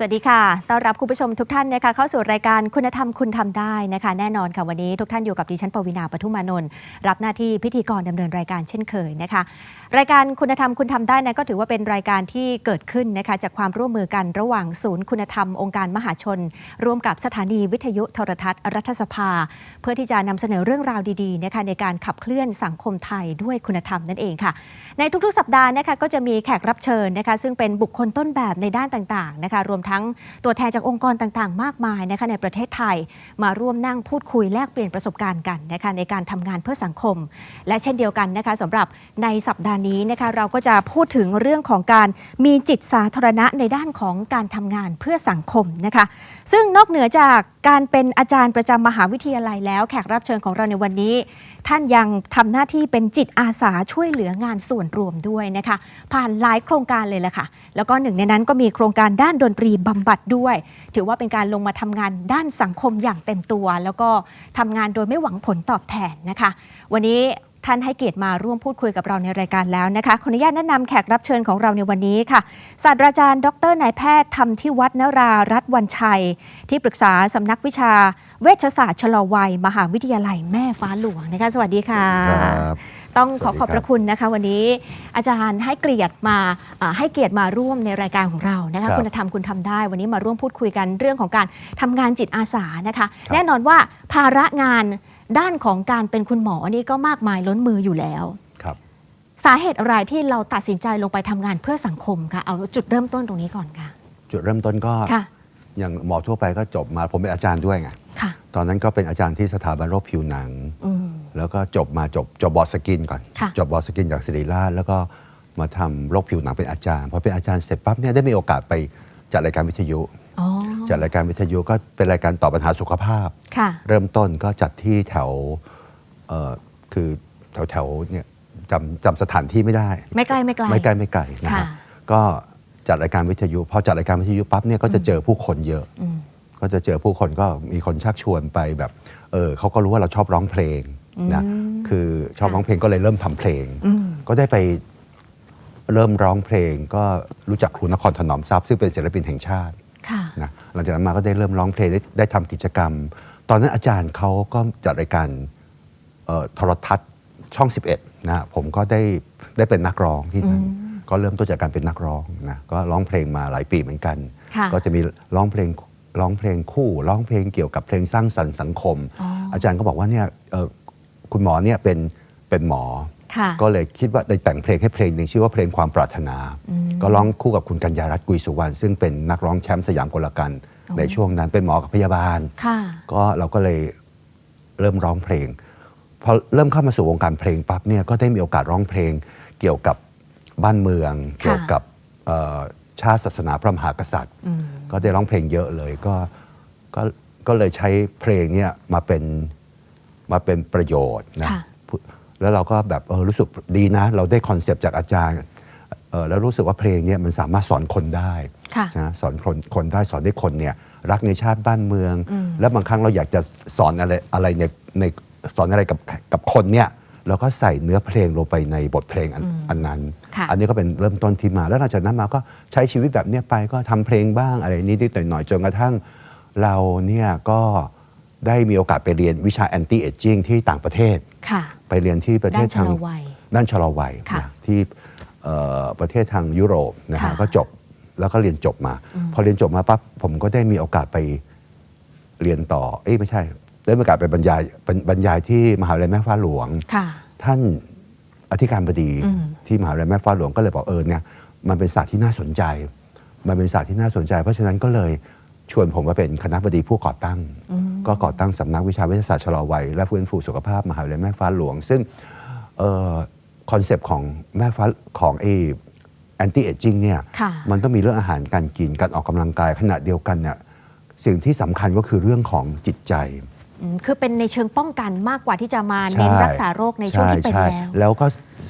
สวัสดีค่ะ ต้อนรับคุณผู้ชมทุกท่านนะคะเข้าสู่รายการคุณธรรมคุณทำได้นะคะ แน่นอนค่ะวันนี้ทุกท่านอยู่กับดิฉันปวีณาปทุมมานนท์รับหน้าที่พิธีกรดำเนินรายการเช่นเคยนะคะ รายการคุณธรรมคุณทำได้นะก็ถือว่าเป็นรายการที่เกิดขึ้นนะคะจากความร่วมมือกันระหว่างศูนย์คุณธรรมองค์การมหาชน ร่วมกับสถานีวิทยุโทรทัศน์รัฐสภา เพื่อที่จะนำเสนอเรื่องราวดีๆนะคะในการขับเคลื่อนสังคมไทยด้วยคุณธรรมนั่นเองค่ะ ในทุกๆ สัปดาห์นะคะก็จะมีแขกรับเชิญนะคะซึ่งเป็นบุคคลต้นแบบในด้านต่างๆนะคะรวมทั้งตัวแทนจากองค์กรต่างๆ มากมายนะคะในประเทศไทยมาร่วมนั่งพูดคุยแลกเปลี่ยนประสบการณ์กันนะคะในการทำงานเพื่อสังคม และเช่นเดียวกันนะคะสำหรับในสัปดาห์นี้นะคะเราก็จะพูดถึงเรื่องของการมีจิตสาธารณะในด้านของการทำงานเพื่อสังคมนะคะซึ่งนอกเหนือจากการเป็นอาจารย์ประจำมหาวิทยาลัยแล้วแขกรับเชิญของเราในวันนี้ ท่านยังทำหน้าที่เป็นจิตอาสาช่วยเหลืองานส่วนรวมด้วยนะคะ ผ่านหลายโครงการเลยแหละค่ะ แล้วก็หนึ่งในนั้นก็มีโครงการด้านดนตรีบำบัดด้วย ถือว่าเป็นการลงมาทำงานด้านสังคมอย่างเต็มตัว แล้วก็ทำงานโดยไม่หวังผลตอบแทนนะคะ วันนี้ท่านให้เกียรติมาร่วมพูดคุยกับเราในรายการแล้วนะคะ ขออนุญาตแนะนำแขกรับเชิญของเราในวันนี้ค่ะ ศาสตราจารย์ ดรนายแพทย์ธรรมทิวัฒนรารัตน์วันชัย ที่ปรึกษาสำนักวิชา เวชศาสตร์ชะลอวัย มหาวิทยาลัยแม่ฟ้าหลวงนะคะ สวัสดีค่ะ ครับ ต้องขอสวัสดีขอบพครัระบคุณนะคะ วันนี้อาจารย์ให้เกียรติมาอ่าให้เกียรติมาร่วมในรายการของเรานะคะครับคุณธรรมคุณทำได้วันนี้มาร่วมพูดคุยกันเรื่องของการทำงานจิตอาสานะคะ ครับ แน่นอนว่าภาระงานด้านของการเป็นคุณหมอนี่ก็มากมายล้นมืออยู่แล้ว ครับ สาเหตุอะไรที่เราตัดสินใจลงไปทำงานเพื่อสังคมคะเอาจุดเริ่มต้นตรงนี้ก่อนค่ะ จุดเริ่มต้นก็ค่ะ อย่างหมอทั่วไปก็จบมาผมเป็นอาจารย์ด้วยไงค่ะ ตอนนั้นก็เป็นอาจารย์ที่สถาบันโรคผิวหนัง อืม แล้วก็จบมาจบจบบอสกินก่อน ค่ะ จบบอสกินจากศิริราชแล้วก็มาทำโรคผิวหนังเป็นอาจารย์พอเป็นอาจารย์เสร็จปั๊บเนี่ยได้มีโอกาสไปจัดรายการวิทยุ อ๋อ จัดรายการวิทยุก็เป็นรายการตอบปัญหาสุขภาพ ค่ะ เริ่มต้นก็จัดที่แถวเอ่อคือแถวแถวๆเนี่ยจำจำสถานที่ไม่ได้ ไม่ไกลไม่ไกล ไม่ไกลไม่ไกลนะคค่ะรับก็ จัดรายการวิทยุพอจัดรายการวิทยุปั๊บเนี่ยก็จะเจอผู้คนเยอะอืมก็จะเจอผู้คนก็มีคนชักชวนไปแบบเออเขาก็รู้ว่าเราชอบร้องเพลงนะอืมคือชอบค่ะร้องเพลงก็เลยเริ่มทำเพลงอืมก็ได้ไปเริ่มร้องเพลงก็รู้จักครูนครถนอมทรัพย์ซึ่งเป็นศิลปินแห่งชาติค่ะนะหลังจากนั้นมาก็ได้เริ่มร้องเพลงได้ได้ทำกิจกรรม ตอนนั้นอาจารย์เขาก็จัดรายการเอ่อโทรทัศน์ช่อง 11นะผมก็ได้ได้เป็นนักร้องที่นั่นอืม ก็เริ่มต้นจากการเป็นนักร้องนะก็ร้องเพลงมาหลายปีเหมือนกัน ค่ะ ก็จะมีร้องเพลงร้องเพลงคู่ร้องเพลงเกี่ยวกับเพลงสร้างสรรค์สังคมอ๋ออาจารย์ก็บอกว่าเนี่ยเอ่อคุณหมอเนี่ยเป็นเป็นหมอ ค่ะ ก็เลยคิดว่าได้แต่งเพลงให้เพลงหนึ่งชื่อว่าเพลงความปรารถนาอืมก็ร้องคู่กับคุณกัญญารัตน์กุยสุวรรณซึ่งเป็นนักร้องแชมป์สยามกลกันอ๋อในช่วงนั้นเป็นหมอกับพยาบาล ค่ะ ก็เราก็เลยเริ่มร้องเพลงพอเริ่มเข้ามาสู่วงการเพลงปั๊บเนี่ยก็ได้มีโอกาสร้องเพลงเกี่ยวกับ บ้านเมืองค่ะเกี่ยวกับเอ่อชาติศาสนาพระมหากษัตริย์อืมก็ได้ร้องเพลงเยอะเลยก็ก็ก็เลยใช้เพลงเนี่ยมาเป็นมาเป็นประโยชน์นะค่ะแล้วเราก็แบบเออรู้สึกดีนะ เราได้คอนเซปต์จากอาจารย์เออแล้วรู้สึกว่าเพลงเนี่ยมันสามารถสอนคนได้ค่ะนะสอนคนคนได้สอนได้คนเนี่ยรักในชาติบ้านเมืองอืมแล้วบางครั้งเราอยากจะสอนอะไรอะไรในในสอนอะไรกับกับคนเนี่ยเราก็ใส่เนื้อเพลงลงไปในบทเพลงอันอันนั้นค่ะ อันนี้ก็เป็นเริ่มต้นที่มา แล้วหลังจากนั้นมาก็ใช้ชีวิตแบบเนี้ยไปก็ทำเพลงบ้างอะไรนิดๆหน่อยๆจนกระทั่งเราเนี่ยก็ได้มีโอกาสไปเรียนวิชา anti aging ที่ต่างประเทศค่ะไปเรียนที่ประเทศด้านชะทางลอวัยด้านชะลอวัยค่ะนะที่เอ่อประเทศทางยุโรปนะฮะค่ะก็จบแล้วก็เรียนจบมาอืมพอเรียนจบมาปั๊บผมก็ได้มีโอกาสไปเรียนต่อ เอ้ยไม่ใช่ ได้มีโอกาสไปบรรยายบรรบรรยายที่มหาวิทยาลัยแม่ฟ้าหลวงค่ะท่าน อธิการบดีอืมที่มหาวิทยาลัยแม่ฟ้าหลวงก็เลยบอกเออเนี่ยมันเป็นศาสตร์ที่น่าสนใจ มันเป็นศาสตร์ที่น่าสนใจ เพราะฉะนั้นก็เลยชวนผมมาเป็นคณะบดีผู้ก่อตั้งอืมก็ก่อตั้งสำนักวิชาวิทยาศาสตร์ชะลอวัยและฟื้นฟูสุขภาพมหาวิทยาลัยแม่ฟ้าหลวง ซึ่งคอนเซปต์ของแม่ฟ้าของไอ้แอนตี้เอจิ้งเนี่ยค่ะมันต้องมีเรื่องอาหารการกินการออกกำลังกายขณะเดียวกันเนี่ยสิ่งที่สำคัญก็คือเรื่องของจิตใจอืม คือเป็นในเชิงป้องกันมากกว่าที่จะมาเน้นใช่รักษาโรคในช่วงที่เป็นใช่แล้ว แล้วก็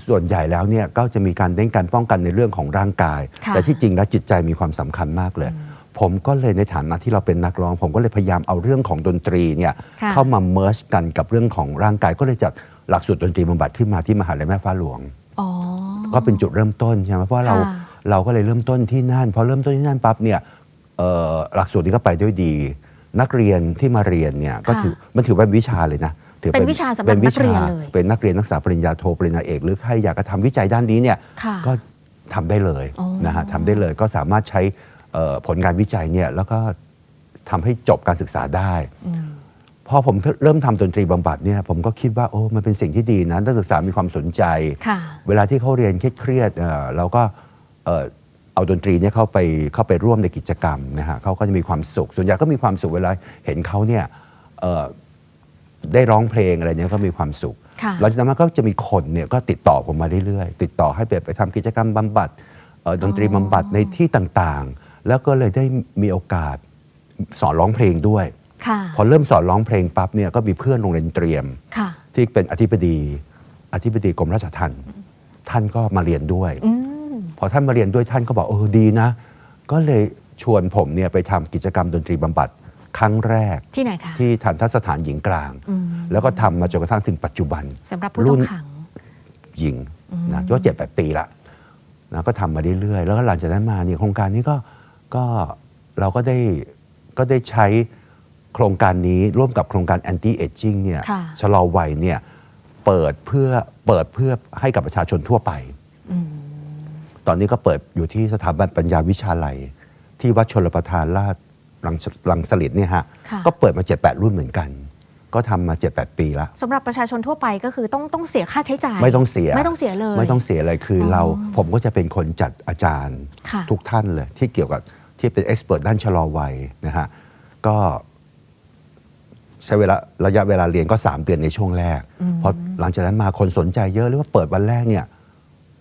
ส่วนใหญ่แล้วเนี่ยก็จะมีการเน้นการป้องกันในเรื่องของร่างกายค่ะแต่ที่จริงแล้วจิตใจมีความสำคัญมากเลย ผมก็เลยในฐานะที่เราเป็นนักร้อง ผมก็เลยพยายามเอาเรื่องของดนตรีเนี่ยค่ะเข้ามาเมิร์ชกันกับเรื่องของร่างกาย ก็เลยจัดหลักสูตรดนตรีบำบัดขึ้นมาที่มหาวิทยาลัยแม่ฟ้าหลวงอ๋อก็เป็นจุดเริ่มต้นใช่ไหมเพราะว่าเราค่ะเราก็เลยเริ่มต้นที่นั่นพอเริ่มต้นที่นั่นปั๊บเนี่ยเอ่อหลักสูตรนี้ก็ไปด้วยดี นักเรียนที่มาเรียนเนี่ยก็ค่ะถือมันถือว่าเป็นวิชาเลยนะถือเป็นวิชาสำหรับป็นักเรียนเลยเป็นนักเรียนนักศึกษาปริญญาโทปริญญาเอกหรือใครอยากจะทำวิจัยด้านนี้เนี่ยค่ะก็ทำได้เลยอ๋อนะฮะทำได้เลยก็สามารถใช้เอ่อผลการวิจัยเนี่ยแล้วก็ทำให้จบการศึกษาได้อืมพอผมเริ่มทำดนตรีบำบัดเนี่ยผมก็คิดว่าโอ้มันเป็นสิ่งที่ดีนะนักศึกษามีความสนใจค่ะเวลาที่เขาเรียนเครียดๆเอ่อเราก็ เอ่อเอาดนตรีเนี่ยเข้าไปเข้าไปร่วมในกิจกรรมนะฮะเขาก็จะมีความสุข ส่วนใหญ่ก็มีความสุขเวลาเห็นเขาเนี่ยเอ่อได้ร้องเพลงอะไรเนี่ยก็มีความสุขค่ะหลังจากนั้นมันก็จะมีคนเนี่ยก็ติดต่อผมมาเรื่อยๆ ติดต่อให้ไปไปทำกิจกรรมบำบัดเอ่อดนตรีบำบัดในที่ต่างๆ แล้วก็เลยได้มีโอกาสสอนร้องเพลงด้วยค่ะพอเริ่มสอนร้องเพลงปั๊บเนี่ยก็มีเพื่อนโรงเรียนเตรียมค่ะที่เป็นอธิบดีอธิบดีกรมราชทัณฑ์ท่านก็มาเรียนด้วยอืม พอท่านมาเรียนด้วยท่านก็บอกเออดีนะ ก็เลยชวนผมเนี่ยไปทำกิจกรรมดนตรีบำบัดครั้งแรก ที่ไหนคะที่ทันทสถานหญิงกลาง อืมแล้วก็ทำมาจนกระทั่งถึงปัจจุบัน สำหรับผู้รุ่ต้อนงขัง หญิงนะก็เจ็ดแปดปีละนะก็ทำมาเรื่อยๆ แล้วก็หลังจากนั้นมาเนี่ยโครงการนี้ก็ก็เราก็ได้ก็ได้ใช้โครงการนี้ร่วมกับโครงการ anti aging เนี่ยค่ะ ชะลอวัยเนี่ยเปิดเพื่อเปิดเพื่อให้กับประชาชนทั่วไป อืม ตอนนี้ก็เปิดอยู่ที่สถาบันปัญญาวิชาลัย ที่วัดชลประทานราชรังสรังสลิดเนี่ยฮะค่ะก็เปิดมา 7-8 รุ่นเหมือนกัน ก็ทำมา 7-8 ปีละสำหรับประชาชนทั่วไปก็คือต้องต้องเสียค่าใช้จ่าย ไม่ต้องเสียไม่ต้องเสียเลย ไม่ต้องเสียอะไรคือออเราผมก็จะเป็นคนจัดอาจารย์ค่ะทุกท่านเลย ที่เกี่ยวกับที่เป็นเอ็กซ์เพรสด้านชะลอวัยนะฮะก็ใช้เวลาระยะเวลาเรียนก็ 3 เดือนในช่วงแรก เพราะหลังจากนั้นมาคนสนใจเยอะหรือว่าเปิดวันแรกเนี่ย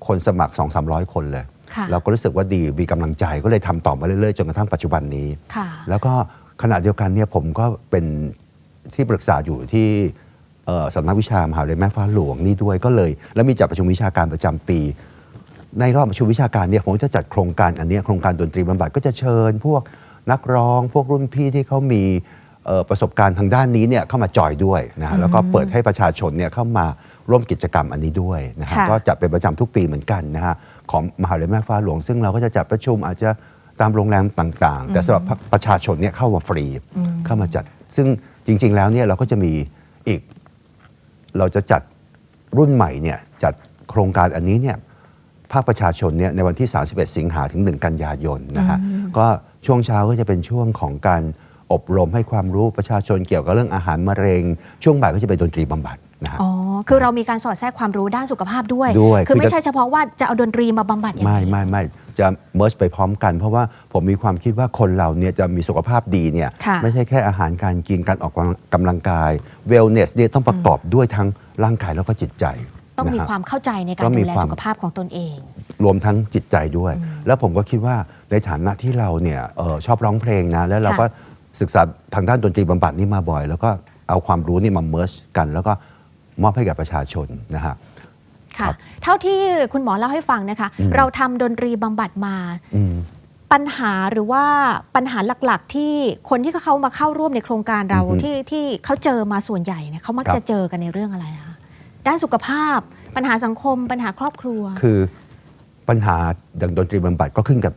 คนสมัคร 2 3 0 0 คนเลย ค่ะเราก็รู้สึกว่าดีมีกำลังใจก็เลยทำต่อมาเรื่อยๆ จนกระทั่งปัจจุบันนี้ ค่ะ แล้วก็ขณะเดียวกันเนี่ยผมก็เป็นที่ปรึกษาอยู่ที่เอ่อสำนักวิชามหาวิทยาลัยแม่ฟ้าหลวงนี่ด้วยก็เลย แล้วมีจัดประชุมวิชาการประจำปี ในรอบประชุมวิชาการเนี่ยผมจะจัดโครงการอันเนี้ยโครงการดนตรีบำบัดก็จะเชิญ พวกนักร้อง พวกรุ่นพี่ที่เขามีเอ่อประสบการณ์ทางด้านนี้เนี่ยเข้ามาจอยด้วยนะฮะแล้วก็เปิดให้ประชาชนเนี่ยเข้ามา ร่วมกิจกรรมอันนี้ด้วยนะฮะค่ะ ก็จัดเป็นประจำทุกปีเหมือนกันนะฮะของมหาวิทยาลัยแม่ฟ้าหลวง ซึ่งเราก็จะจัดประชุมอาจจะตามโรงแรมต่างๆ แต่สำหรับประชาชนเนี่ยเข้ามาฟรีเข้ามาจัด ซึ่งจริง ๆ แล้วเนี่ยเราก็จะมีอีก เราจะจัดรุ่นใหม่เนี่ยจัดโครงการอันนี้เนี่ยภาคประชาชนเนี่ยในวันที่ 31 สิงหาถึง 1 กันยายนนะฮะก็ช่วงเช้าก็จะเป็นช่วงของการอบรมให้ความรู้ประชาชนเกี่ยวกับเรื่องอาหารมะเร็ง ช่วงบ่ายก็จะเป็นดนตรีบำบัดนะฮะ อ๋อ คือเรามีการสอดแทรกความรู้ด้านสุขภาพด้วย ด้วยคือคือไม่จะใช่เฉพาะว่าจะเอาดนตรีมาบำบัดอย่างไม่เดียว ไม่ไม่จะเมิร์ไปพร้อมกัน เพราะว่าผมมีความคิดว่าคนเราเนี่ยจะมีสุขภาพดีเนี่ยค่ะไม่ใช่แค่อาหารการกินการออกกำลังกายเวลเนสเนี่ยต้องประกอบด้วยทั้งร่างกายแล้วก็จิตใจต้องมีนะฮะความเข้าใจในการต้องมีดูแลความ สุขภาพของตนเอง รวมทั้งจิตใจด้วย แล้วผมก็คิดว่าในฐานะที่เราเนี่ยเออชอบร้องเพลงนะ แล้วเราก็ศึกษาทางด้านดนตรีบำบัดนี่มาบ่อย แล้วก็เอาความรู้นี่มาเมิร์ชกัน แล้วก็ มอบให้กับประชาชนนะฮะคค่ะรับเท่าที่คุณหมอเล่าให้ฟังนะคะอืมเราทำดนตรีบำบัดมาอืมปัญหาหรือว่าปัญหาหลักๆ ที่คนที่เขามาเข้าร่วมในโครงการเราอือฮึที่ที่เขาเจอมาส่วนใหญ่เนี่ยเขามักครับจะเจอกันในเรื่องอะไรคะด้านสุขภาพ ปัญหาสังคม ปัญหาครอบครัว คือปัญหาดังดนตรีบำบัดก็ขึ้นกับ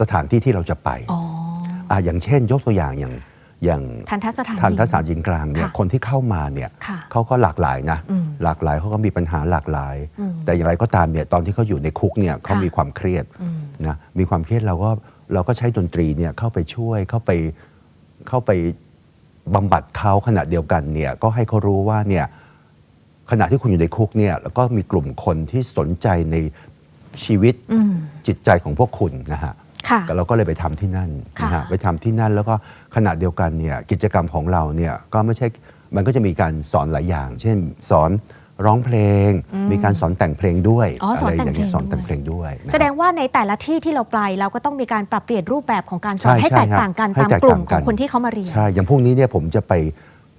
สถานที่ที่เราจะไปอ๋ออ่าอย่างเช่น ยกตัวอย่างอย่าง อย่างทันทสถานทันทสถานหญิงกลางเนี่ยค่ะคนที่เข้ามาเนี่ยค่ะเขาก็หลากหลายนะอืมหลากหลายเขาก็มีปัญหาหลากหลายอืมแต่อย่างไรก็ตามเนี่ยตอนที่เขาอยู่ในคุกเนี่ยเขาค่ะมีความเครียดอืมนะมีความเครียดเราก็เราก็ใช้ดนตรีเนี่ยเข้าไปช่วยเข้าไปเข้าไปบำบัดเขาขณะเดียวกันเนี่ยก็ให้เขารู้ว่าเนี่ยขณะที่คุณอยู่ในคุกเนี่ยแล้วก็มีกลุ่มคนที่สนใจในชีวิตอืมจิตใจของพวกคุณนะฮะ ค่ะ เราก็เลยไปทำที่นั่นนะค่ะฮะไปทำที่นั่นแล้วก็ขณะเดียวกันเนี่ยกิจกรรมของเราเนี่ยก็ไม่ใช่มันก็จะมีการสอนหลายอย่าง เช่นสอนร้องเพลง มีการสอนแต่งเพลงด้วยอ๋อสอนแต่งย่างเงี้ยเพลงสอนแต่งด้วยเพลงด้วยนะแสดงว่าในแต่ละที่ที่เราไปเราก็ต้องมีการปรับเปลี่ยนรูปแบบของการสอนใช่ให้ใช่แตกครับต่างกันให้ตามแตกกลุ่มต่างขกัอนงคนที่เขามาเรียนใช่อย่างพรุ่งนี้เนี่ยผมจะไป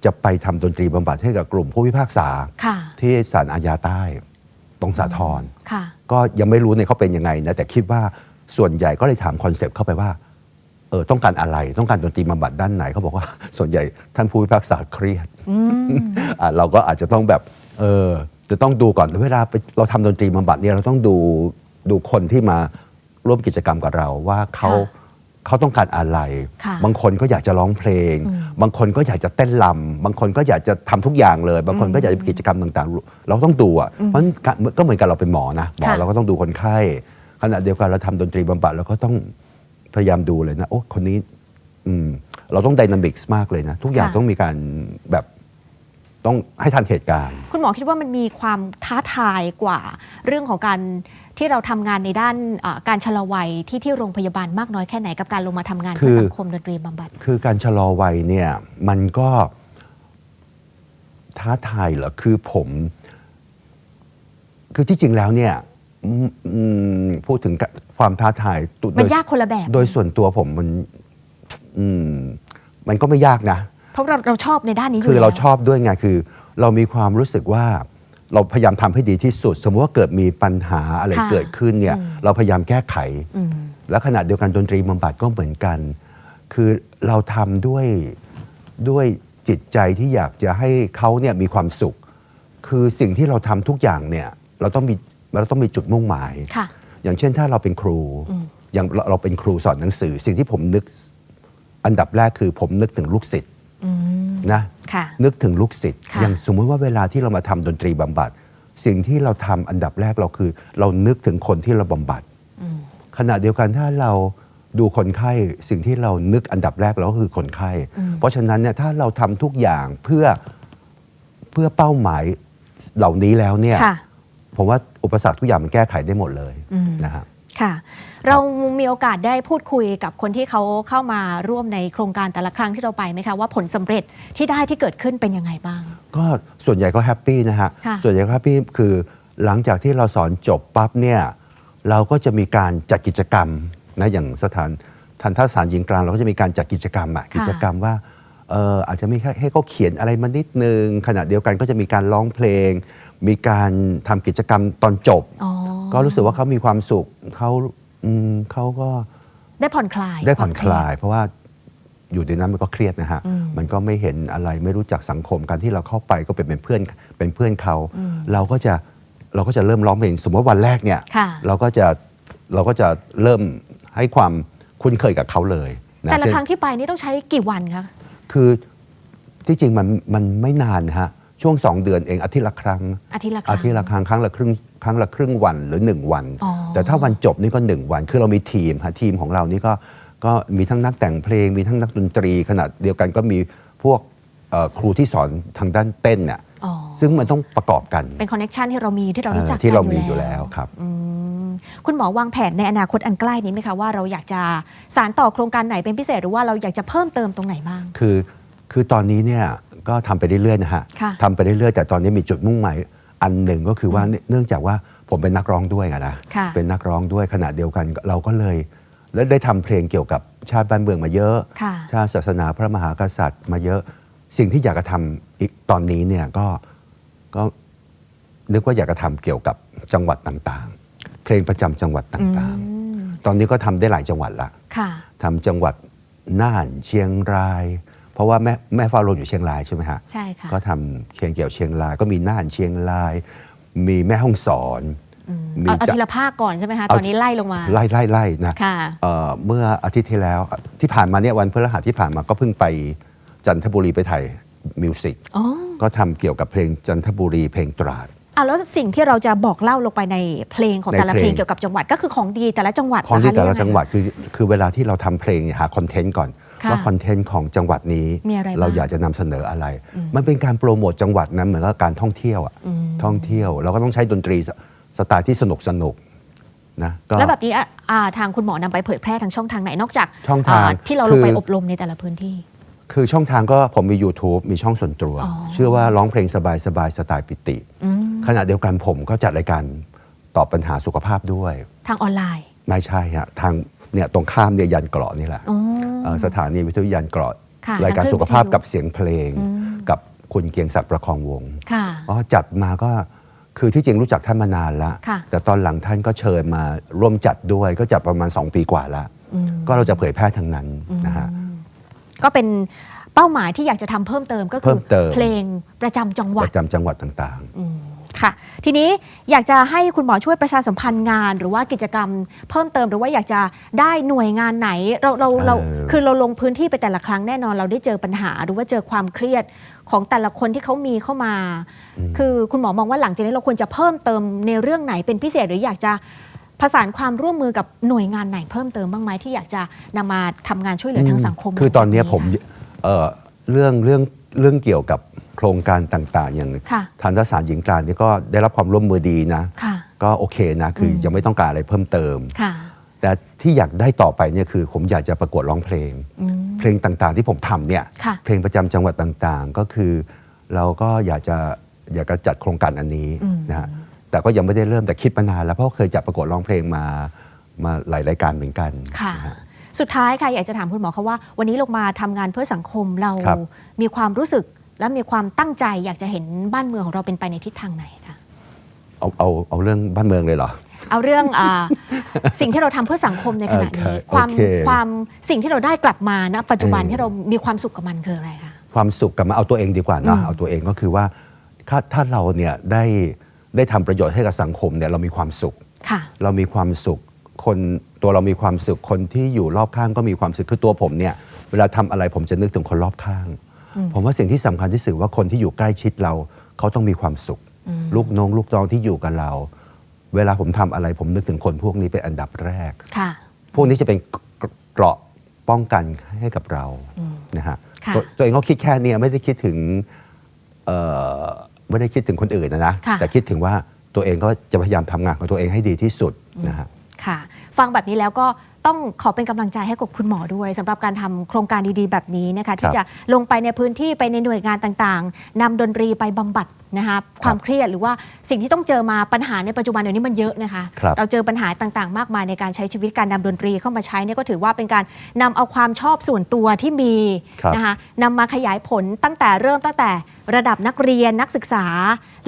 จะไปทำดนตรีบำบัดให้กับกลุ่มผู้พิพากษาค่ะที่ศาลอาญาใต้ ตรงสาทรค่ะก็ยังไม่รู้เนี่ยเขาเป็นยังไงนะแต่คิดว่า ส่วนใหญ่ก็เลยถามคอนเซปต์เข้าไปว่าเออต้องการอะไรต้องการดนตรีบำบัดด้านไหนเขาบอกว่า ส่วนใหญ่ท่านผู้พิพากษาเครียดอืมอะเราก็อาจจะต้องแบบเออจะต้องดูก่อนเวลาไปเราทำดนตรีบำบัดเนี่ยเราต้องดูดูคนที่มาร่วมกิจกรรมกับเราว่าเขาค่ะเขาต้องการอะไรค่ะบางคนก็อยากจะร้องเพลงอืมบางคนก็อยากจะเต้นลำบางคนก็อยากจะทำทุกอย่างเลย บางคนก็อยากจะกิจกรรมต่างๆ เราต้องดูอะเพราะฉะนั้นก็เหมือนกับเราเป็นหมอนะหมอค่ะเราก็ต้องดูคนไข้ ขณะเดียวกันเราทำดนตรีบำบัดเราก็ต้องพยายามดูเลยนะโอ้คนนี้อืมเราต้องไดนามิกส์มากเลยนะ ทุกอย่างต้องมีการแบบต้องให้ทันเหตุการณ์ คุณหมอคิดว่ามันมีความท้าทายกว่าเรื่องของการที่เราทำงานในด้านเอ่อการชะลอวัยที่ที่โรงพยาบาลมากน้อยแค่ไหนกับการลงมาทำงานคืเพื่ออสังคมดนตรีบำบัด คือการชะลอวัยเนี่ยมันก็ท้าทายเหรอคือผม คือที่จริงแล้วเนี่ย อืมอืมพูดถึงความท้าทายตัวมันโดยากคนละแบบ โดยส่วนตัวผมมันอืมมันก็ไม่ยากนะ เพราะเราเราชอบในด้านนี้อยู่คือเราแล้วชอบด้วยไงคือ เรามีความรู้สึกว่า เราพยายามทำให้ดีที่สุด สมมติว่าเกิดมีปัญหาอะไรค่ะเกิดขึ้นเนี่ยอืมเราพยายามแก้ไขอืมแล้วขณะเดียวกันดนตรีบำบัดก็เหมือนกัน คือเราทำด้วยด้วยจิตใจที่อยากจะให้เขาเนี่ยมีความสุข คือสิ่งที่เราทำทุกอย่างเนี่ย เราต้องมี เราต้องมีจุดมุ่งหมายค่ะอย่างเช่นถ้าเราเป็นครูอืมอย่างเราเราเป็นครูสอนหนังสือ สิ่งที่ผมนึกอันดับแรกคือผมนึกถึงลูกศิษย์อืมนะค่ะนึกถึงลูกศิษย์ค่ะอย่างสมมุติว่าเวลาที่เรามาทำดนตรีบำบัด สิ่งที่เราทำอันดับแรกเราคือ เรานึกถึงคนที่เราบำบัดอืมขณะเดียวกันถ้าเราดูคนไข้สิ่งที่เรานึกอันดับแรกเราก็คือคนไข้อืมเพราะฉะนั้นเนี่ยถ้าเราทำทุกอย่างเพื่อเพื่อเป้าหมายเหล่านี้แล้วเนี่ยค่ะ ผมว่าอุปสรรคทุกอย่างมันแก้ไขได้หมดเลยอืมนะฮะค่ะ เรามีโอกาสได้พูดคุยกับคนที่เขาเข้ามาร่วมในโครงการแต่ละครั้งที่เราไปไหมคะว่าผลสำเร็จที่ได้ที่เกิดขึ้นเป็นยังไงบ้าง ก็ส่วนใหญ่ก็แฮปปี้นะฮะค่ะส่วนใหญ่ก็แฮปปี้คือหลังจากที่เราสอนจบปั๊บเนี่ยเราก็จะมีการจัดกิจกรรมนะอย่างสถานทันทสถานหญิงกลางเราก็จะมีการจัดกิจกรรมอะกิจกรรมว่าเอออาจจะมีแค่ให้เขาเขียนอะไรมานิดนึงขณะเดียวกันก็จะมีการร้องเพลง มีการทำกิจกรรมตอนจบ อ๋อก็รู้สึกว่าเขามีความสุขเขาอืมเขาก็ได้ผ่อนคลายได้ผ่อนวมคลาย เพราะว่าอยู่ในนั้นมันก็เครียดนะฮะอืมมันก็ไม่เห็นอะไรไม่รู้จักสังคมการที่เราเข้าไปก็เป็นเป็นเพื่อนเป็นเพื่อนเขาอืมเราก็จะเราก็จะเริ่มร้องเพลงสมมติว่าวันแรกเนี่ย ค่ะ เราก็จะเราก็จะเริ่มให้ความคุ้นเคยกับเขาเลยนะแต่ละเช่นครั้งที่ไปนี่ต้องใช้กี่วันคะ คือที่จริงมันมันไม่นานนะฮะ ช่วงสองเดือนเองอาทิตย์ละครั้ง อาทิตย์ละครั้อางทิตย์ละครั้งครั้งละครึ่งครั้งละครึ่งวันหรือ 1 วัน อ๋อ แต่ถ้าวันจบนี่ก็ 1 วัน คือเรามีทีมฮะทีมของเรานี่ก็ก็มีทั้งนักแต่งเพลง มีทั้งนักดนตรีขนาดเดียวกันก็มีพวกเอ่อครูที่สอนทางด้านเต้นเนี่ยอ๋อซึ่งมันต้องประกอบกันเป็นคอนเน็ชันที่เรามีที่เรารู้จักเอ่อที่เรากันมีอยู่แล้วครับ อืมคุณหมอวางแผนในอนาคตอันใกล้นี้ไหมคะว่าเราอยากจะสารต่อโครงการไหนเป็นพิเศษหรือว่าเราอยากจะเพิ่มเติมตรงไหนบ้าง คือคือตอนนี้เนี่ย ก็ทำไปเรื่อยๆนะฮะค่ะทำไปเรื่อยๆแต่ตอนนี้มีจุดมุ่งหมายอันหนึ่งก็คือว่าเนื่องจากว่าผมเป็นนักร้องด้วยอะนะค่ะเป็นนักร้องด้วยขณะเดียวกันเราก็เลยและได้ทำเพลงเกี่ยวกับชาติบ้านเมืองมาเยอะค่ะชาติศาสนาพระมหากษัตริย์มาเยอะ สิ่งที่อยากจะทำอีกตอนนี้เนี่ยก็ก็นึกว่าอยากจะทำเกี่ยวกับจังหวัดต่างๆ เพลงประจำจังหวัดต่างอืมๆตอนนี้ก็ทำได้หลายจังหวัดละค่ะทำจังหวัดน่านเชียงราย เพราะว่าแม่แม่ฟ้าโรนอยู่เชียงรายใช่ไหมฮะใช่ค่ะก็ทำเคียงเกี่ยวเชียงราย ก็มีน่านเชียงราย มีแม่ห้องสอน อืมมีเอาเอาจะทีละภาคก่อนใช่ไหมคะเอา ตอนนี้ไล่ลงมาไล่ไล่ไล่นะ ค่ะ เอ่อเมื่ออาทิตย์ที่แล้วที่ผ่านมาเนี่ยวันพฤหัสที่ผ่านมาก็เพิ่งไปจันทบุรีไปถ่ายมิวสิกอ๋อก็ทำเกี่ยวกับเพลงจันทบุรีเพลงตราด อะแล้วสิ่งที่เราจะบอกเล่าลงไปในเพลงของในแต่ละเพเพลลง งเกี่ยวกับจังหวัดก็คือของดีแต่ละจังหวัดของที่เหรแต่คะละหรืจังหวัดคือคือเวลาที่เราทำเพลงเนี่ยหาคอนเทนต์ก่อนค่ะ ว่าคอนเทนต์ของจังหวัดนี้มีอะไรบ้างเราอยากจะนำเสนออะไรอืมมันเป็นการโปรโมทจังหวัดนั้นเหมือนกับการท่องเที่ยวอะอืมท่องเที่ยวเราก็ต้องใช้ดนตรีสสไตล์ที่สนุกสนุกนะก็แล้วแบบนี้อะอ่าทางคุณหมอนำไปเผยแพร่ทางช่องทางไหนนอกจากช่องทางอ่ที่เราลงไปคืออบรมในแต่ละพื้นที่ คือช่องทางก็ผมมี YouTube มีช่องส่วนตัวอ๋อชื่อว่าร้องเพลงสบายสบายสไตล์ปิติอืมขณะเดียวกันผมก็จัดรายการตอบปัญหาสุขภาพด้วย ทางออนไลน์ ไม่ใช่ฮะทาง เนี่ยตรงข้ามเนี่ยยันเกราะนี่แหละอ๋อเอ่อสถานีวิทยุยันเกราะค่ะรายการทางคลื่นสุขภาพวิทยุกับเสียงเพลงอืมกับคุณเกียงศักดิ์ประคองวงศ์ค่ะอ๋อจัดมาก็คือที่จริงรู้จักท่านมานานแล้วค่ะแต่ตอนหลังท่านก็เชิญมาร่วมจัดด้วยก็จัดประมาณ 2 ปีกว่าแล้วอืมก็เราจะเผยแพร่ทางนั้นนะฮะอืมก็เป็นเป้าหมายที่อยากจะทำเพิ่มเติมก็เพิ่คือมเติมเพลงประจำจังหปวัดระจำจังหวัดต่างอืม ค่ะ ทีนี้อยากจะให้คุณหมอช่วยประชาสัมพันธ์งาน หรือว่ากิจกรรม เพิ่มเติมหรือว่าอยากจะได้หน่วยงานไหนเราเราเราเออคือเราลงพื้นที่ไปแต่ละครั้งแน่นอน เราได้เจอปัญหา หรือว่าเจอความเครียดของแต่ละคนที่เขามีเข้ามา คือคุณหมอมองว่าหลังจากนี้เราควรจะเพิ่มเติมในเรื่องไหนเป็นพิเศษหรืออยากจะประสานความร่วมมือกับหน่วยงานไหนเพิ่มเติมบ้างไหมที่อยากจะนำมาทำงานช่วยเหลือทางสังคมคือตอนเนี้ยแบบผมค่ะเอ่อเรื่องเรื่องเรื่องเกี่ยวกับ โครงการต่างๆ อย่างค่ะทันตสารหญิงกลางนี่ก็ได้รับความร่วมมือดีนะค่ะก็โอเคนะ คืออมยังไม่ต้องการอะไรเพิ่มเติมค่ะแต่ที่อยากได้ต่อไปเนี่ยคือผมอยากจะประกวดร้องเพลงอืมเพลงต่างๆที่ผมทำเนี่ยค่ะเพลงประจำจังหวัดต่างๆ ก็คือ เราก็อยากจะอยากจะจัดโครงการอันนี้อืมนะฮะแต่ก็ยังไม่ได้เริ่มแต่คิดมานานแล้วเพราะเคยจัดประกวดร้องเพลงมามาหลายรายการเหมือนกันค่ะนะฮะสุดท้ายค่ะอยากจะถามคุณหมอเขาว่า วันนี้ลงมาทำงานเพื่อสังคมเราครับมีความรู้สึก และมีความตั้งใจอยากจะเห็นบ้านเมืองของเราเป็นไปในทิศทางไหนคะเอาเอาเอาเรื่องบ้านเมืองเลยเหรอ เอาเรื่องอาสิ่งที่เราทำเพื่อสังคมในขณะนี้โอเคความโอเคความสิ่งที่เราได้กลับมาณปัจจุบันเออที่เรามีความสุขกับมันคืออะไรคะความสุขกลับมาเอาตัวเองดีกว่านะอืมเอาตัวเองก็คือว่าถ้าถ้าเราเนี่ยได้ได้ทำประโยชน์ให้กับสังคมเนี่ยเรามีความสุขค่ะเรามีความสุขคนตัวเรามีความสุขคนที่อยู่รอบข้างก็มีความสุขคือตัวผมเนี่ยเวลาทำอะไรผมจะนึกถึงคนรอบข้างอืม ผมว่าสิ่งที่สำคัญที่สุดว่าคนที่อยู่ใกล้ชิดเราเขาต้องมีความสุขอืมลูกน้องลูกน้องที่อยู่กับเรา เวลาผมทำอะไรผมนึกถึงคนพวกนี้เป็นอันดับแรกค่ะพวกนี้จะเป็นเกราะป้องกันให้กับเราอืมนะฮะค่ะตัวตัวเองก็คิดแค่เนี้ไม่ได้คิดถึงเอ่อไม่ได้คิดถึงคนอื่นนะนะค่ะแต่คิดถึงว่าตัวเองก็จะพยายามทำงานของตัวเองให้ดีที่สุดนะฮะค่ะ ฟังแบบนี้แล้วก็ ต้องขอเป็นกำลังใจให้กับคุณหมอด้วยสำหรับการทำโครงการดีๆ แบบนี้นะคะ ที่จะลงไปในพื้นที่ไปในหน่วยงานต่างๆนำดนตรีไปบำบัดนะคะความเครียดหรือว่าสิ่งที่ต้องเจอมาปัญหาในปัจจุบันเดี๋ยวนี้มันเยอะนะคะครับเราเจอปัญหาต่างๆ มากมายในการใช้ชีวิตการนำดนตรีเข้ามาใช้เนี่ยก็ถือว่าเป็นการนำเอาความชอบส่วนตัวที่มีครับนะคะนำมาขยายผลตั้งแต่เริ่มตั้งแต่ ระดับนักเรียนนักศึกษา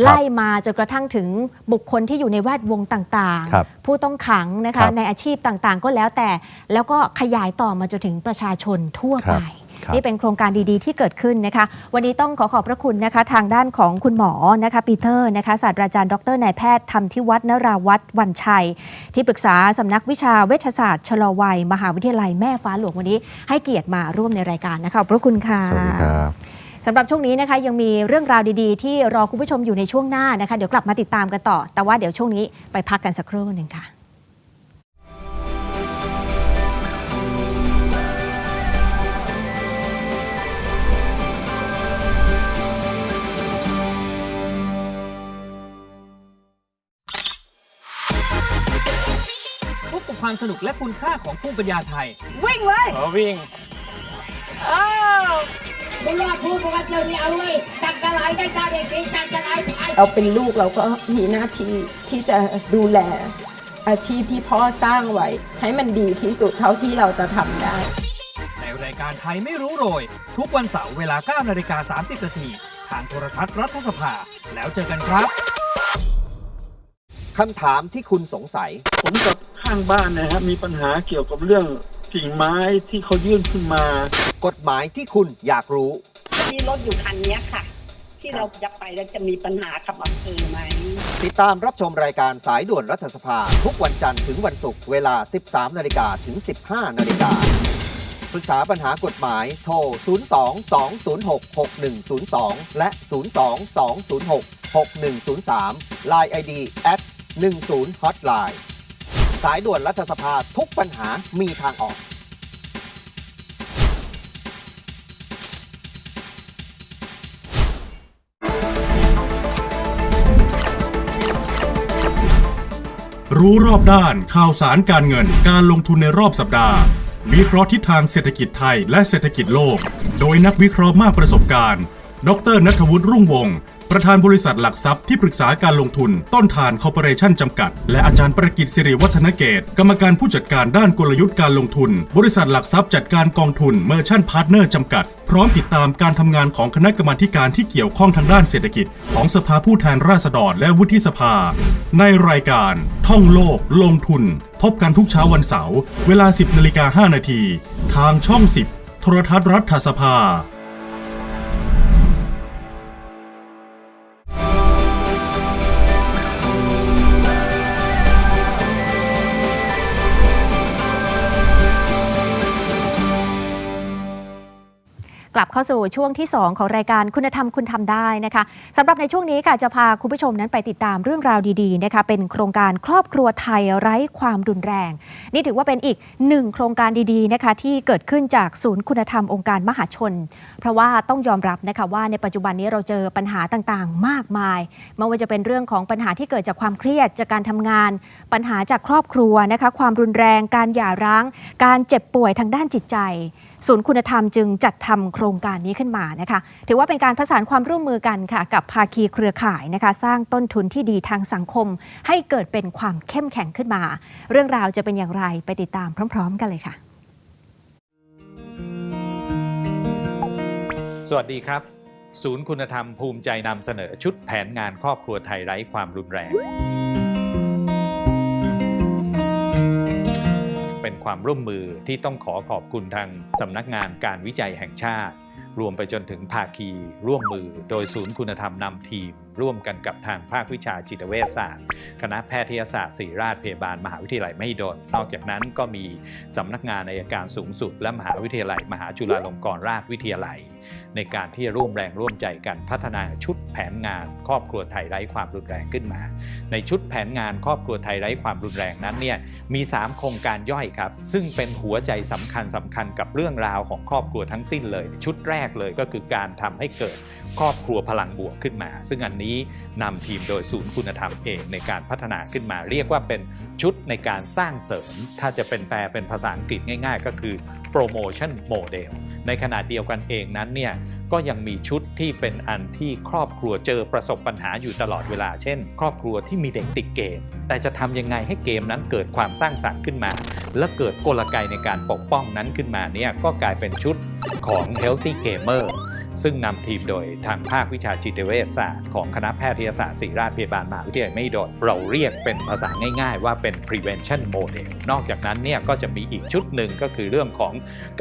ไล่มาจนกระทั่งถึงบุคคลที่อยู่ในแวดวงต่างครับๆ ผู้ต้องขังนะครัคะบในอาชีพต่างๆ ก็แล้วแต่ แล้วก็ขยายต่อมาจนถึงประชาชนทั่วครัไป บ ครับ นี่เป็นโครงการดีๆ ที่เกิดขึ้นนะคะ วันนี้ต้องขอขอบพระคุณนะคะ ทางด้านของคุณหมอนะคะปีเตอร์นะคะศาสตราจารย์ดรนายแพทย์ธรรมทิวัฒนราวัฒน์วันชัย ที่ปรึกษาสำนักวิชาเวชศาสตร์ชะลอวัย มหาวิทยาลัยแม่ฟ้าหลวงวันนี้ ให้เกียรติมาร่วมในรายการนะคะขอบพระคุณค่ะ สวัสดีครับ สำหรับช่วงนี้นะคะยังมีเรื่องราวดีๆ ที่รอคุณผู้ชมอยู่ในช่วงหน้านะคะ เดี๋ยวกลับมาติดตามกันต่อ แต่ว่าเดี๋ยวช่วงนี้ไปพักกันสักครู่หนึ่งค่ะพบกับความสนุกและคุณค่าของภูมิปัญญาไทย วิ่งเลยขอวิ่ง อ้าว บุญรอดพูดปกติเดี๋ยวนี้เอาเลยจักกระไรได้ตาเด็กดีจักกระไรไปไอ้เราเป็นลูกเราก็มีหน้าที่ที่จะดูแลอาชีพที่พ่อสร้างไว้ ให้มันดีที่สุดเท่าที่เราจะทำได้ ในรายการไทยไม่รู้โรย ทุกวันเสาร์เวลา9นาฬิกา30นาทีทางโทรทัศน์รัฐสภา แล้วเจอกันครับคำถามที่คุณสงสัย ผมกับข้างบ้านนะฮะมีปัญหาเกี่ยวกับเรื่อง กิ่งไม้ที่เขายื่นขึ้นมา กฎหมายที่คุณอยากรู้ มีรถอยู่คันเนี้ยค่ะ ที่เราจะไปแล้วจะมีปัญหากับอำเภอไหม ติดตามรับชมรายการสายด่วนรัฐสภา ทุกวันจันทร์ถึงวันศุกร์เวลา 13 นาฬิกาถึง 15 นาฬิกาปรึกษาปัญหากฎหมายโทร 02-206-6102 และ 02-206-6103 Line ID at 10 Hotline สายด่วนรัฐสภาทุกปัญหามีทางออก รู้รอบด้านข่าวสารการเงินการลงทุนในรอบสัปดาห์ วิเคราะห์ทิศทางเศรษฐกิจไทยและเศรษฐกิจโลก โดยนักวิเคราะห์มากประสบการณ์ ดรนัทวุฒิรุ่งวงศ์ ประธานบริษัทหลักทรัพย์ที่ปรึกษาการลงทุน ต้นทานคอร์ปอเรชั่นจำกัด และอาจารย์ประกิตสิริวัฒนเกต กรรมการผู้จัดการด้านกลยุทธ์การลงทุน บริษัทหลักทรัพย์จัดการกองทุนเมอร์ชั่นพาร์ทเนอร์จำกัด พร้อมติดตามการทำงานของคณะกรรมาการที่เกี่ยวข้องทางด้านเศรษฐกิจ ของสภาผู้แทนราษฎรและวุฒิสภา ในรายการ ท่องโลก ลงทุน พบกันทุกเช้าวันเสาร์เวลา 10นาฬิกา5นาทีทางช่อง 10 โทรทัศน์รัฐสภา ลับเข้าสู่ช่วงที่ 2 ของรายการคุณธรรมคุณทำได้นะคะสำหรับในช่วงนี้ค่ะจะพาคุณผู้ชมนั้นไปติดตามเรื่องราวดีๆนะคะเป็นโครงการครอบครัวไทยไร้ความรุนแรง นี่ถือว่าเป็นอีกหนึ่งโครงการดีๆนะคะที่เกิดขึ้นจากศูนย์คุณธรรมองค์การมหาชน เพราะว่าต้องยอมรับนะคะว่าในปัจจุบันนี้เราเจอปัญหาต่างๆ มากมายไม่ว่าจะเป็นเรื่องของปัญหาที่เกิดจากความเครียดจากการทำงาน ปัญหาจากครอบครัวนะคะความรุนแรง การหย่าร้าง การเจ็บป่วยทางด้านจิตใจ ศูนย์คุณธรรมจึงจัดทำโครงการนี้ขึ้นมานะคะ ถือว่าเป็นการประสานความร่วมมือกันค่ะ กับภาคีเครือข่ายนะคะ สร้างต้นทุนที่ดีทางสังคม ให้เกิดเป็นความเข้มแข็งขึ้นมา เรื่องราวจะเป็นอย่างไรไปติดตามพร้อม ๆ กันเลยค่ะ สวัสดีครับ ศูนย์คุณธรรมภูมิใจนำเสนอชุดแผนงานครอบครัวไทยไร้ความรุนแรง เป็นความร่วมมือที่ต้องขอขอบคุณทางสำนักงานการวิจัยแห่งชาติ รวมไปจนถึงภาคีร่วมมือ โดยศูนย์คุณธรรมนำทีม ร่วมกันกับทางภาควิชาจิตเวชศาสตร์ คณะแพทยศาสตร์ศิริราชพยาบาล มหาวิทยาลัยมหิดลนอกจากนั้นก็มีสำนักงานอายการสูงสุด และมหาวิทยาลัย มหาจุฬาลงกรณราชวิทยาลัย ในการที่จะร่วมแรงร่วมใจกันพัฒนาชุดแผนงาน ครอบครัวไทยไร้ความรุนแรงขึ้นมา ในชุดแผนงานครอบครัวไทยไร้ความรุนแรงนั้นเนี่ยมี 3 โครงการย่อยครับ ซึ่งเป็นหัวใจสำคัญสำคัญกับเรื่องราวของครอบครัวทั้งสิ้นเลย ชุดแรกเลยก็คือการทำให้เกิด ครอบครัวพลังบวกขึ้นมา ซึ่งอันนี้นำทีมโดยศูนย์คุณธรรมเองในการพัฒนาขึ้นมา เรียกว่าเป็นชุดในการสร้างเสริม ถ้าจะเป็นแปลเป็นภาษาอังกฤษง่าย ๆ ก็คือ promotion model ในขณะเดียวกันเองนั้นเนี่ยก็ยังมีชุดที่เป็นอันที่ครอบครัวเจอประสบปัญหาอยู่ตลอดเวลา เช่น ครอบครัวที่มีเด็กติดเกม แต่จะทำยังไงให้เกมนั้นเกิดความสร้างสรรค์ขึ้นมา และเกิดกลไกในการปกป้องนั้นขึ้นมาเนี่ยก็กลายเป็นชุดของ Healthy Gamer ซึ่งนำทีมโดยทางภาควิชาจิตเวชศาสตร์ของคณะแพทยศาสตร์ศิริราชพยาบาลมหาวิทยาลัยไมหิดลเราเรียกเป็นภาษาง่าย ๆ ว่าเป็น prevention model นอกจากนั้นเนี่ยก็จะมีอีกชุดหนึ่งก็คือเรื่องของ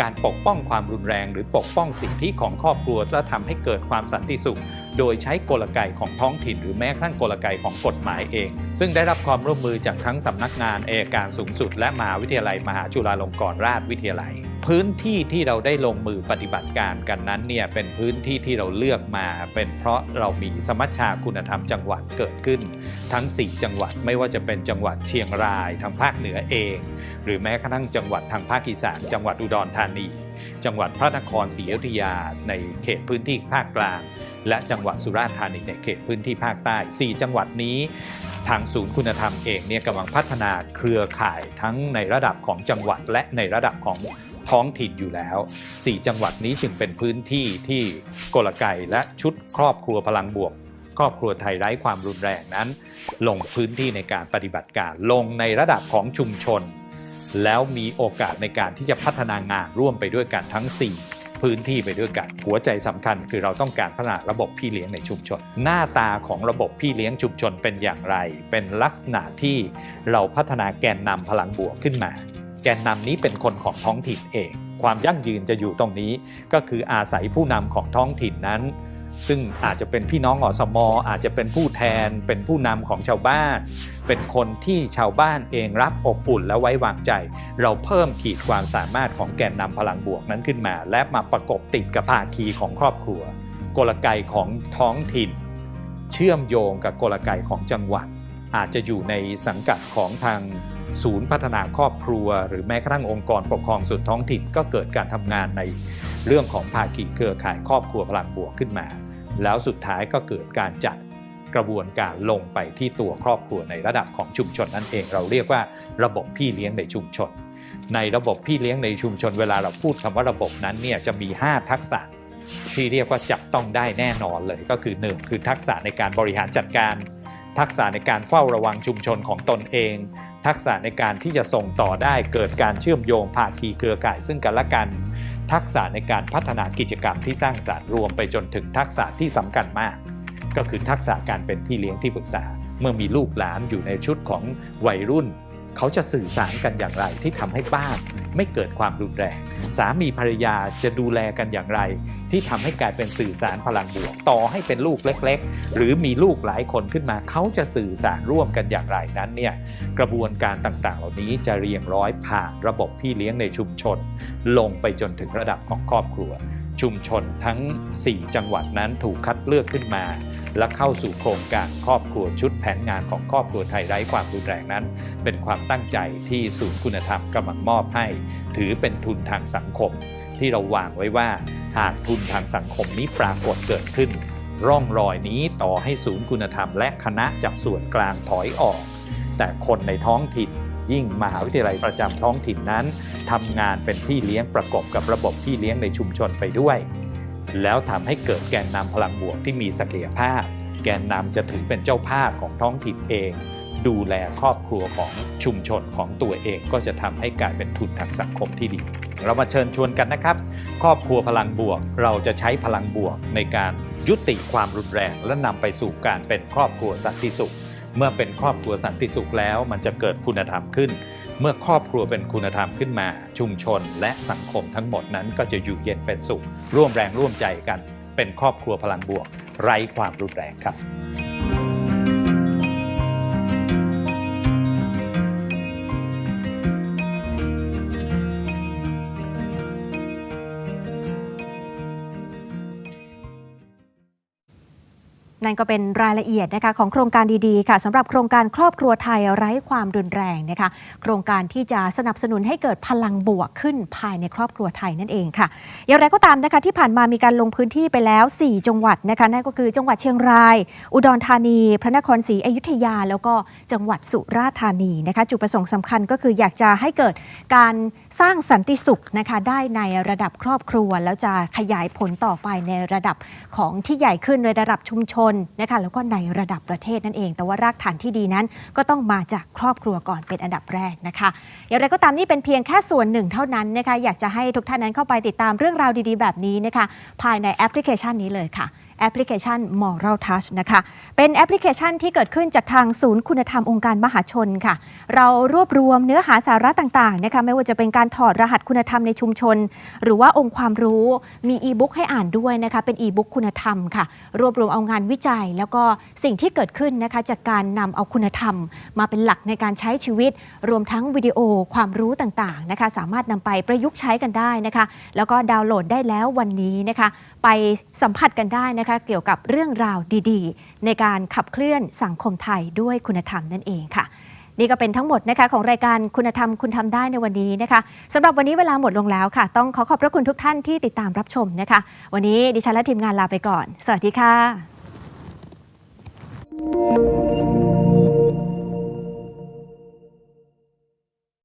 การปกป้องความรุนแรง หรือปกป้องสิทธิของครอบครัวและทำให้เกิดความสันติสุข โดยใช้กลไกของท้องถิ่น หรือแม้กระทั่งกลไกของกฎหมายเอง ซึ่งได้รับความร่วมมือจากทั้งสำนักงานเอยการสูงสุด และมหาวิทยาลัยมหาจุฬาลงกรณราชวิทยาลัย พื้นที่ที่เราได้ลงมือปฏิบัติการกันนั้นเนี่ยเป็นพื้นที่ที่เราเลือกมา เป็นเพราะเรามีสมัชชาคุณธรรมจังหวัดเกิดขึ้น ทั้ง 4 จังหวัดไม่ว่าจะเป็นจังหวัดเชียงรายทางภาคเหนือเอง หรือแม้กระทั่งจังหวัดทางภาคอีสานจังหวัดอุดรธานี จังหวัดพระนครศรีอยุธยา ในเขตพื้นที่ภาคกลาง และจังหวัดสุราษฎร์ธานีในเขตพื้นที่ภาคใต้ 4 จังหวัดนี้ทางศูนย์คุณธรรมเองเนี่ยกำลังพัฒนาเครือข่ายทั้งในระดับของจังหวัดและในระดับของ ท้องถิ่นอยู่แล้ว 4 จังหวัดนี้จึงเป็นพื้นที่ที่กลไกและชุดครอบครัวพลังบวก ครอบครัวไทยไร้ความรุนแรงนั้น ลงพื้นที่ในการปฏิบัติการลงในระดับของชุมชน แล้วมีโอกาสในการที่จะพัฒนางานร่วมไปด้วยกันทั้ง 4พื้นที่ไปด้วยกัน หัวใจสำคัญคือเราต้องการพัฒนาระบบพี่เลี้ยงในชุมชน หน้าตาของระบบพี่เลี้ยงชุมชนเป็นอย่างไร เป็นลักษณะที่เราพัฒนาแกนนำพลังบวกขึ้นมา กนนำนี้เป็นคนของท้องถิ่นเอง ความยั่งยืนจะอยู่ตรงนี้ ก็คืออาศัยผู้นำของท้องถิ่นนั้น ซึ่งอาจจะเป็นพี่น้องอสมอาจจะเป็นผู้แทน เป็นผู้นำของชาวบ้าน เป็นคนที่ชาวบ้านเองรับอบอุ่นและไว้วางใจ เราเพิ่มขีดความสามารถของแกนนำพลังบวกนั้นขึ้นมา และมาประกบติดกับภาคีของครอบครัว กลไกของท้องถิ่น เชื่อมโยงกับกลไกของจังหวัด อาจจะอยู่ในสังกัดของทาง ศูนย์พัฒนาครอบครัว หรือแม้กระทั่งองค์กรปกครองส่วนท้องถิ่นก็เกิดการทำงานในเรื่องของภาคีเครือข่ายครอบครัวพลังบวกขึ้นมา แล้วสุดท้ายก็เกิดการจัดกระบวนการลงไปที่ตัวครอบครัวในระดับของชุมชนนั่นเองเราเรียกว่าระบบพี่เลี้ยงในชุมชน ในระบบพี่เลี้ยงในชุมชนเวลาเราพูดคำว่าระบบนั้นเนี่ยจะมี 5 ทักษะที่เรียกว่าจับต้องได้แน่นอนเลยก็คือ 1 คือทักษะในการบริหารจัดการ ทักษะในการเฝ้าระวังชุมชนของตนเอง ทักษะในการที่จะส่งต่อได้เกิดการเชื่อมโยงภาคีเครือข่ายซึ่งกันและกัน ทักษะในการพัฒนากิจกรรมที่สร้างสรรค์รวมไปจนถึงทักษะที่สำคัญมาก ก็คือทักษะการเป็นพี่เลี้ยงที่ปรึกษา เมื่อมีลูกหลานอยู่ในชุดของวัยรุ่น เขาจะสื่อสารกันอย่างไรที่ทำให้บ้านไม่เกิดความรุนแรง สามีภรรยาจะดูแลกันอย่างไร ที่ทำให้กลายเป็นสื่อสารพลังบวก ต่อให้เป็นลูกเล็ก ๆ หรือมีลูกหลายคนขึ้นมา เขาจะสื่อสารร่วมกันอย่างไรนั้นเนี่ยกระบวนการต่างๆ เหล่านี้จะเรียงร้อยผ่านระบบพี่เลี้ยงในชุมชน ลงไปจนถึงระดับของครอบครัว ชุมชนทั้ง 4 จังหวัดนั้นถูกคัดเลือกขึ้นมา และเข้าสู่โครงการครอบครัวชุดแผนงานของครอบครัวไทยไร้ความรุนแรงนั้น เป็นความตั้งใจที่ศูนย์คุณธรรมกำลังมอบให้ ถือเป็นทุนทางสังคม ที่เราวางไว้ว่า หากทุนทางสังคมนี้ปรากฏเกิดขึ้น ร่องรอยนี้ต่อให้ศูนย์คุณธรรมและคณะจากส่วนกลางถอยออก แต่คนในท้องถิ่น ยิ่งมหาวิทยาลัยประจำท้องถิ่นนั้นทำงานเป็นพี่เลี้ยงประกบกับระบบพี่เลี้ยงในชุมชนไปด้วย แล้วทำให้เกิดแกนนำพลังบวกที่มีศักยภาพ แกนนำจะถือเป็นเจ้าภาพของท้องถิ่นเอง ดูแลครอบครัวของชุมชนของตัวเองก็จะทำให้กลายเป็นทุนทางสังคมที่ดี เรามาเชิญชวนกันนะครับ ครอบครัวพลังบวก เราจะใช้พลังบวกในการยุติความรุนแรงและนำไปสู่การเป็นครอบครัวสันติสุข เมื่อเป็นครอบครัวสันติสุขแล้ว มันจะเกิดคุณธรรมขึ้น เมื่อครอบครัวเป็นคุณธรรมขึ้นมา ชุมชนและสังคมทั้งหมดนั้นก็จะอยู่เย็นเป็นสุข ร่วมแรงร่วมใจกัน เป็นครอบครัวพลังบวก ไร้ความรุนแรงครับ นั่นก็เป็นรายละเอียดนะคะของโครงการดีๆค่ะสำหรับโครงการครอบครัวไทยไร้ความรุนแรงนะคะ โครงการที่จะสนับสนุนให้เกิดพลังบวกขึ้นภายในครอบครัวไทยนั่นเองค่ะ อย่างไรก็ตามนะคะที่ผ่านมามีการลงพื้นที่ไปแล้ว 4 จังหวัดนะคะนั่นก็คือจังหวัดเชียงราย อุดรธานี พระนครศรีอยุธยา แล้วก็จังหวัดสุราษฎร์ธานีนะคะจุดประสงค์สำคัญก็คืออยากจะให้เกิดการ สร้างสันติสุขนะคะได้ในระดับครอบครัว แล้วจะขยายผลต่อไปในระดับของที่ใหญ่ขึ้นในระดับชุมชนนะคะแล้วก็ในระดับประเทศนั่นเอง แต่ว่ารากฐานที่ดีนั้น ก็ต้องมาจากครอบครัวก่อนเป็นอันดับแรกนะคะอย่างไรก็ตามนี่เป็นเพียงแค่ส่วนหนึ่งเท่านั้นนะคะอยากจะให้ทุกท่านนั้นเข้าไปติดตามเรื่องราวดีๆ แบบนี้นะคะภายในแอปพลิเคชันนี้เลยค่ะ แอปพลิเคชัน Moral Touch นะคะ เป็นแอปพลิเคชันที่เกิดขึ้นจากทางศูนย์คุณธรรมองค์การมหาชนค่ะ เรารวบรวมเนื้อหาสาระต่างๆนะคะไม่ว่าจะเป็นการถอดรหัสคุณธรรมในชุมชน หรือว่าองค์ความรู้มีอีบุ๊กให้อ่านด้วยนะคะเป็นอีบุ๊กคุณธรรมค่ะ รวบรวมเอางานวิจัย แล้วก็สิ่งที่เกิดขึ้นนะคะจากการนำเอาคุณธรรม มาเป็นหลักในการใช้ชีวิต รวมทั้งวิดีโอความรู้ต่างๆนะคะสามารถนำไปประยุกต์ใช้กันได้นะคะ แล้วก็ดาวน์โหลดได้แล้ววันนี้นะคะไปสัมผัสกันได้นะคะ เกี่ยวกับเรื่องราวดีๆ ในการขับเคลื่อนสังคมไทยด้วยคุณธรรมนั่นเองค่ะ นี่ก็เป็นทั้งหมดนะคะของรายการคุณธรรมคุณทำได้ในวันนี้นะคะสำหรับวันนี้เวลาหมดลงแล้วค่ะ ต้องขอขอบพระคุณทุกท่านที่ติดตามรับชมนะคะ วันนี้ดิฉันและทีมงานลาไปก่อน สวัสดีค่ะ